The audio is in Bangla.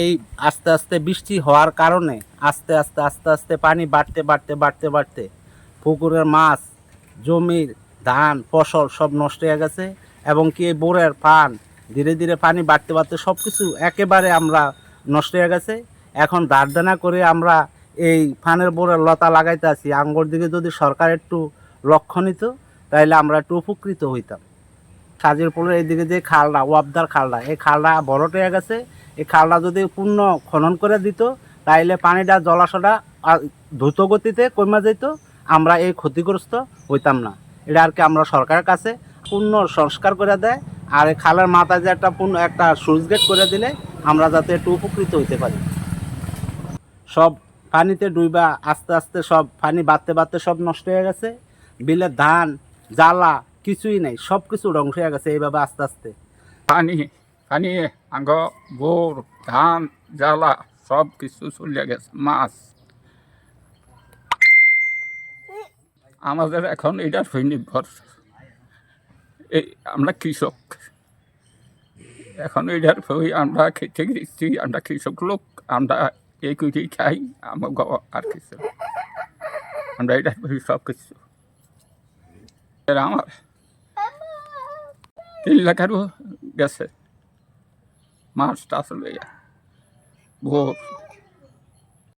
এই আস্তে আস্তে বৃষ্টি হওয়ার কারণে আস্তে আস্তে আস্তে আস্তে পানি বাড়তে বাড়তে বাড়তে বাড়তে পুকুরের মাছ, জমির ধান, ফসল সব নষ্ট হয়ে গেছে এবং কি বোরের পান, ধীরে ধীরে পানি বাড়তে বাড়তে সব কিছু একেবারে আমরা নষ্ট হয়ে গেছে। এখন দাঁড়দানা করে আমরা এই ফানের বোরের লতা লাগাইতে আছি। আঙ্গুর দিকে যদি সরকার একটু লক্ষ্য নিত তাহলে আমরা একটু উপকৃত হইতাম। সাজিরপুরের এইদিকে যে খালটা ওয়াবদার খালটা এই খালটা বড়ট হয়ে গেছে। এই খালটা যদি পূর্ণ খনন করে দিত, তাইলে পানিটা, জলাশয়টা দ্রুত গতিতে কমে যেত, আমরা এই ক্ষতিগ্রস্ত হইতাম না। এটা আর কি আমরা সরকারের কাছে পূর্ণ সংস্কার করে দেয়, আর এই খালের মাথায় যে একটা পূর্ণ একটা সুইচ গেট করে দিলে আমরা যাতে একটু উপকৃত হইতে পারি। সব পানিতে ডুইবা আস্তে আস্তে সব পানি বাড়তে বাড়তে সব নষ্ট হয়ে গেছে। বিলের ধান, জ্বালা কিছুই নাই সব কিছু ধ্বংস হয়ে গেছে এইভাবে আস্তে আস্তে। পানি পানি, আঙ্গ, বোর, ধান, জ্বালা সব কিছু চলে গেছে, মাছ। আমাদের এখন এটার হয়ে নির্ভর এই আমরা কৃষক। এখন এটার হয়ে আমরা খেতে গেছি, আমরা কৃষক লোক, আমরা এই কুটি খাই আমার আর কিছু। আমরা এটার সব কিছু আমার। তিন লাখেরও গেছে মাছটা আসলে ভোর